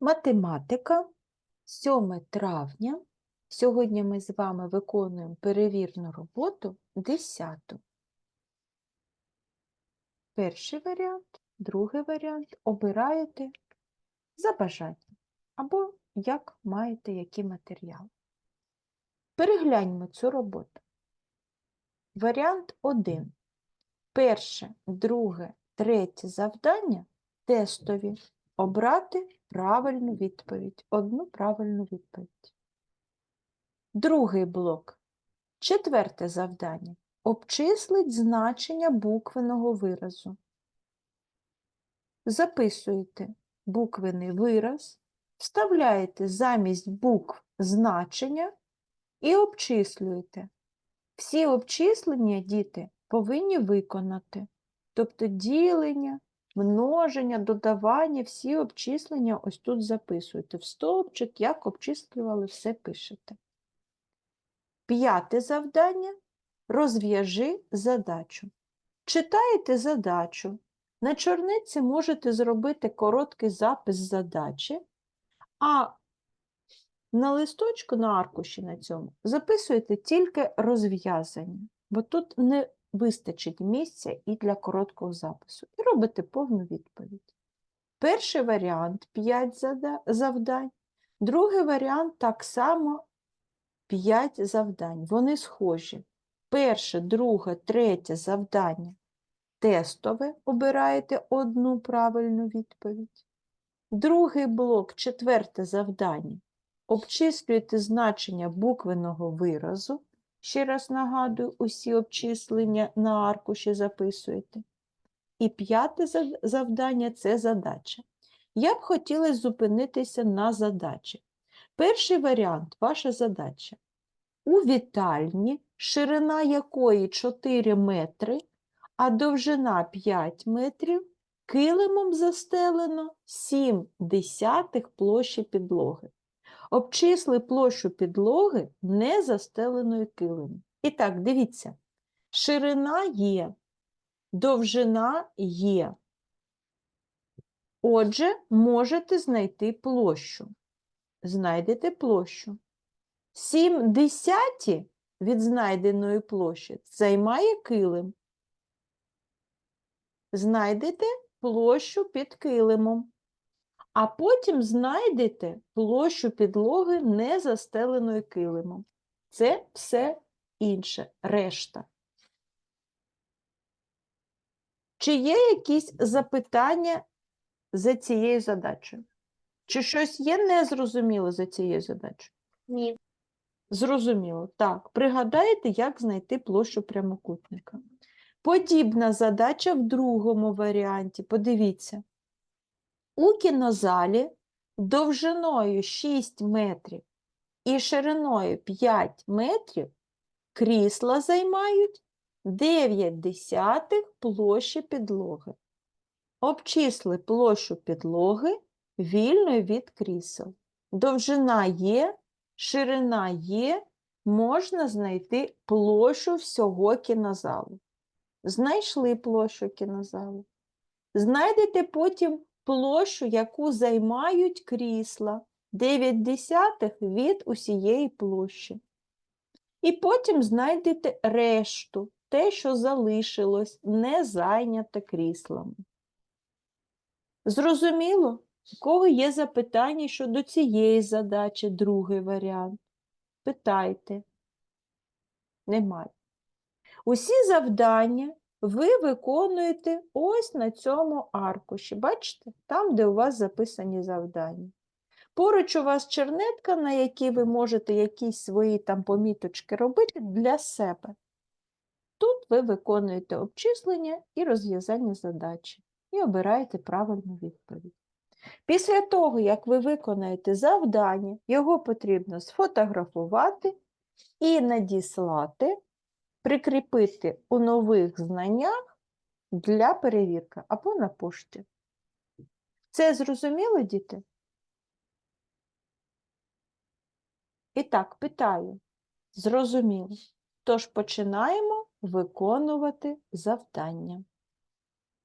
Математика, 7 травня. Сьогодні ми з вами виконуємо перевірну роботу 10. Перший варіант, другий варіант обираєте за бажанням або як маєте які матеріали. Перегляньмо цю роботу. Варіант 1. Перше, друге, третє завдання тестові. Обрати правильну відповідь. Одну правильну відповідь. Другий блок. Четверте завдання. Обчислить значення буквеного виразу. Записуєте буквений вираз, вставляєте замість букв значення і обчислюєте. Всі обчислення діти повинні виконати, тобто ділення, множення, додавання, всі обчислення ось тут записуєте. В стовпчик, як обчислювали, все пишете. П'яте завдання розв'яжи задачу. Читаєте задачу. На чорниці можете зробити короткий запис задачі, а на листочку, на аркуші на цьому, записуєте тільки розв'язання, бо тут не вистачить місця і для короткого запису. І робите повну відповідь. Перший варіант 5 завдань, другий варіант так само 5 завдань. Вони схожі. Перше, друге, третє завдання тестове, обираєте одну правильну відповідь. Другий блок, четверте завдання. Обчислюєте значення буквеного виразу. Ще раз нагадую, усі обчислення на аркуші записуєте. І п'яте завдання це задача. Я б хотіла зупинитися на задачі. Перший варіант ваша задача. У вітальні, ширина якої 4 метри, а довжина 5 метрів, килимом застелено 7 десятих площі підлоги. Обчисли площу підлоги не застеленою килимом. І так, дивіться, ширина є, довжина є. Отже, можете знайти площу. Знайдете площу. 7 десяті від знайденої площі займає килим. Знайдете площу під килимом а потім знайдете площу підлоги не застеленою килимом. Це все інше, решта. Чи є якісь запитання за цією задачею? Чи щось є незрозуміло за цією задачею? Ні. Зрозуміло. Так, пригадаєте, як знайти площу прямокутника. Подібна задача в другому варіанті. Подивіться. У кінозалі довжиною 6 метрів і шириною 5 метрів крісла займають 9 десятих площі підлоги. Обчисли площу підлоги вільною від крісел. Довжина є, ширина є, можна знайти площу всього кінозалу. Знайшли площу кінозалу. Знайдете потім площу, яку займають крісла 9 десятих від усієї площі. І потім знайдете решту, те, що залишилось, не зайняте кріслами. Зрозуміло, у кого є запитання щодо цієї задачі, другий варіант? Питайте. Немає. Усі завдання ви виконуєте ось на цьому аркуші. Бачите, там, де у вас записані завдання. Поруч у вас чернетка, на якій ви можете якісь свої там поміточки робити для себе. Тут ви виконуєте обчислення і розв'язання задачі і обираєте правильну відповідь. Після того, як ви виконаєте завдання, його потрібно сфотографувати і надіслати прикріпити у нових знаннях для перевірки або на пошті. Це зрозуміло, діти? І так, питаю. Зрозуміло. Тож починаємо виконувати завдання.